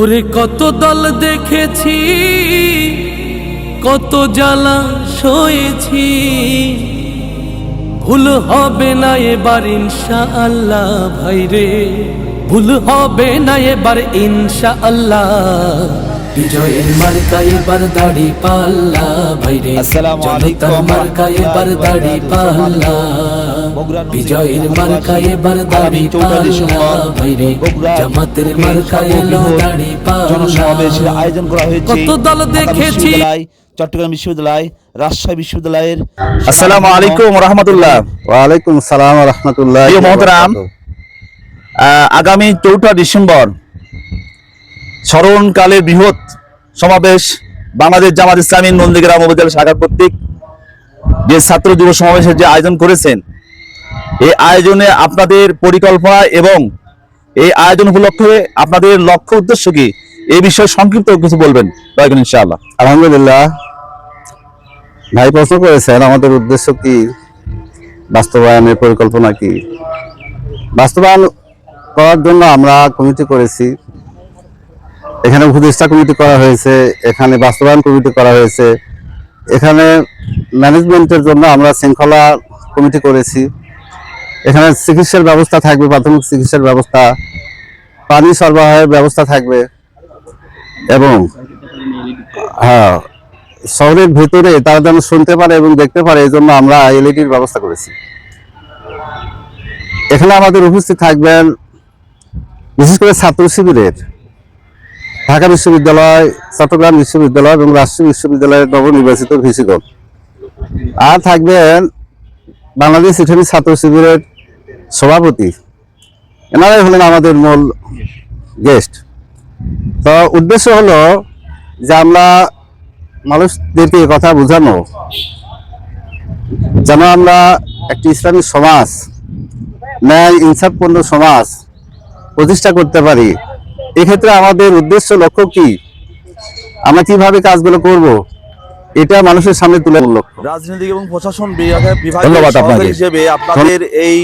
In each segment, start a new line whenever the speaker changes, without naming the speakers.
ওরে কত দল দেখেছি কত জ্বালা সয়েছি। ভুল হবে না এবার ইনশা আল্লাহ ভাইরে ভুল হবে না এবার ইনশা আল্লাহ বিজয়ের মার্কা এবার দাড়ি পাল্লা ভাইরে
আসসালামু আলাইকুম
মার্কা এবার দাড়ি পাল্লা। বিজয়ের মার্কা এবার জামাতের
থেকে
মার্কা এলো দাড়ি
জনসমাবেশের আয়োজন করা হয়েছে
কত দল দেখেছি।
চট্টগ্রাম বিশ্ববিদ্যালয় রাজশাহী বিশ্ববিদ্যালয়ের আসসালামু আলাইকুম রহমতুল্লাহ।
ওয়ালাইকুম সালাম রহমতুল্লাহ
মহতরাম, আগামী চৌঠা ডিসেম্বর স্মরণকালে বৃহৎ সমাবেশ বাংলাদেশ জামাত ইসলামী নন্দীগ্রাম উপজেলা শাখা কর্তৃক যে ছাত্র যুব সমাবেশের যে আয়োজন করেছেন এই আয়োজনে আপনাদের পরিকল্পনা এবং এই আয়োজন উপলক্ষে আপনাদের লক্ষ্য উদ্দেশ্য কি? এই বিষয়ে সংক্ষিপ্ত কিছু বলবেন ইনশাআল্লাহ।
আলহামদুলিল্লাহ। ভাই প্রশ্ন করেছেন, আমাদের উদ্দেশ্য কি? বাস্তবায়নের পরিকল্পনা কি? বাস্তবায়ন করার জন্য আমরা কমিটি করেছি। এখানে উপদেষ্টা কমিটি করা হয়েছে, এখানে বাস্তবায়ন কমিটি করা হয়েছে। এখানে ম্যানেজমেন্টের জন্য আমরা শৃঙ্খলা কমিটি করেছি। এখানে চিকিৎসার ব্যবস্থা থাকবে, প্রাথমিক চিকিৎসার ব্যবস্থা, পানি সরবরাহের ব্যবস্থা থাকবে এবং হ্যাঁ শহরের ভেতরে তারা যেন শুনতে পারে এবং দেখতে পারে, এই জন্য আমরা এলইডির ব্যবস্থা করেছি। এখানে আমাদের উপস্থিত থাকবেন বিশেষ করে ছাত্র শিবিরের, ঢাকা বিশ্ববিদ্যালয়, চট্টগ্রাম বিশ্ববিদ্যালয় এবং রাষ্ট্রীয় বিশ্ববিদ্যালয়ের নবনির্বাচিত ভিসিগণ। আর থাকবেন বাংলাদেশ ইটালি ছাত্র শিবিরের সভাপতি। এনারাই হলেন আমাদের মূল গেস্ট তো উদ্দেশ্য হলো যে আমরা মানুষদেরকে কথা বোঝানো যেন আমরা একটি ইসলামী সমাজ ন্যায় ইনসাফপূর্ণ সমাজ প্রতিষ্ঠা করতে পারি। এক্ষেত্রে আমাদের উদ্দেশ্য লক্ষ্য কি? আমরা কীভাবে কাজগুলো করব? এটা মানুষের সামনে তুলে লক্ষ্য।
রাজনৈতিক এবং প্রশাসন বিভাগে-। হিসেবে আপনাদের এই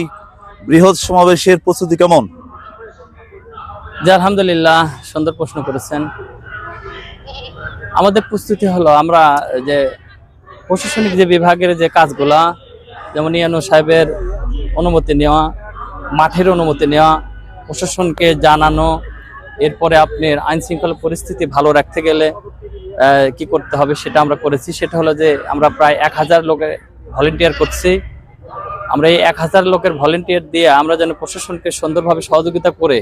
বৃহৎ সমাবেশের প্রস্তুতি কেমন?
আলহামদুলিল্লাহ, সুন্দর প্রশ্ন করেছেন। আমাদের প্রস্তুতি হলো, আমরা যে প্রশাসনিক যে বিভাগের যে কাজগুলা, যেমন ইয়ানু সাহেবের অনুমতি নেওয়া, মাঠের অনুমতি নেওয়া, প্রশাসনকে জানানো, এরপরে আপনার আইন শৃঙ্খলা পরিস্থিতি ভালো রাখতে গেলে কি করতে হবে সেটা আমরা করেছি। সেটা হলো যে আমরা প্রায় এক হাজার লোকের ভলেন্টিয়ার করছি। আমরা এই এক হাজার লোকের ভলেন্টিয়ার দিয়ে আমরা যেন প্রশাসনকে সুন্দরভাবে সহযোগিতা করে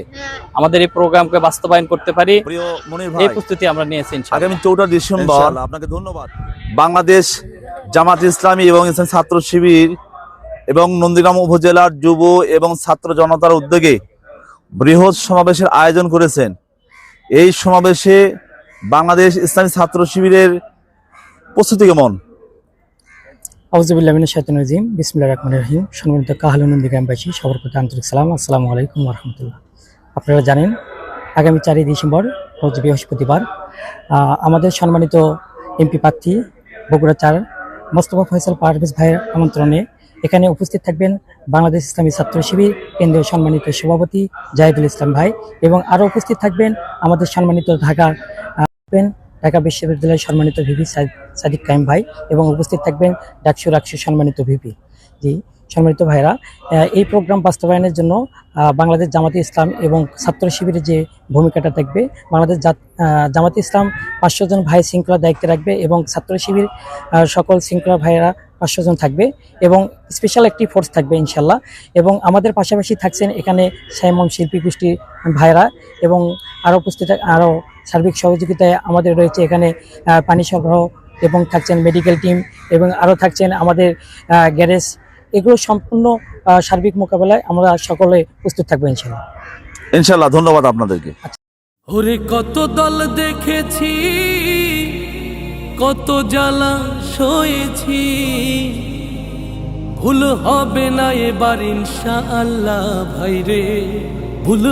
আমাদের এই প্রোগ্রামকে বাস্তবায়ন করতে পারি
প্রিয় মনির
এই প্রস্তুতি আমরা নিয়েছি ইনশাআল্লাহ।
আগামী চৌঠা ডিসেম্বর আপনাকে ধন্যবাদ। বাংলাদেশ জামাত ইসলামী এবং ছাত্র শিবির এবং নন্দীগ্রাম উপজেলার যুব এবং ছাত্র জনতার উদ্যোগে বৃহৎ সমাবেশের আয়োজন করেছেন। এই সমাবেশে বাংলাদেশ ইসলামী ছাত্র শিবিরের প্রস্তুতি কেমন?
আউজুবিল্লামিন শাহিন রাজিম। বিসমুল্লাহ রহমান রহিম। সম্মানিত কাহালুনন্দী গ্রামবাসী সবার প্রতি আন্তরিক সালাম। আসসালামু আলাইকুম রহমতুল্লাহ। আপনারা জানেন আগামী চারই ডিসেম্বর রোজ বৃহস্পতিবার আমাদের সম্মানিত এমপি প্রার্থী বগুড়া চার মোস্তফা ফয়সাল পারভেজ ভাইয়ের আমন্ত্রণে এখানে উপস্থিত থাকবেন বাংলাদেশ ইসলামী ছাত্র শিবির কেন্দ্রীয় সম্মানিত সভাপতি জাহিদুল ইসলাম ভাই এবং আরও উপস্থিত থাকবেন আমাদের সম্মানিত ঢাকা আহ, থাকবেন ঢাকা বিশ্ববিদ্যালয়ের সম্মানিত ভিপি সাদিক কাইম ভাই এবং উপস্থিত থাকবেন ডাকসু রাকসু সম্মানিত ভিপি জি, সম্মানিত ভাইরা এই প্রোগ্রাম বাস্তবায়নের জন্য বাংলাদেশ জামাতে ইসলাম এবং ছাত্র শিবিরের যে ভূমিকাটা থাকবে, বাংলাদেশ জামাতে ইসলাম পাঁচশো জন ভাই শৃঙ্খলা দায়িত্বে রাখবে এবং ছাত্র শিবির সকল শৃঙ্খলা ভাইয়েরা পাঁচশো জন থাকবে এবং স্পেশাল একটি ফোর্স থাকবে ইনশাল্লাহ। এবং আমাদের পাশাপাশি থাকছেন এখানে সাইমন শিল্পী গোষ্ঠীর ভাইরা এবং আরও উপস্থিত আরও সার্বিক সহযোগিতায় আমাদের রয়েছে এখানে পানি সরবরাহ এবং থাকছেন মেডিকেল টিম এবং আরও থাকছেন আমাদের গ্যারেজ এগুলো সম্পূর্ণ সার্বিক মোকাবেলায় আমরা সকলে প্রস্তুত থাকব ইনশাল্লাহ।
ইনশাল্লাহ ধন্যবাদ আপনাদেরকে।
ওরে কত দল দেখেছি কত জ্বালা সয়েছি। ভুল হবে না এবার ইনশা আল্লাহ ভাইরে ভুল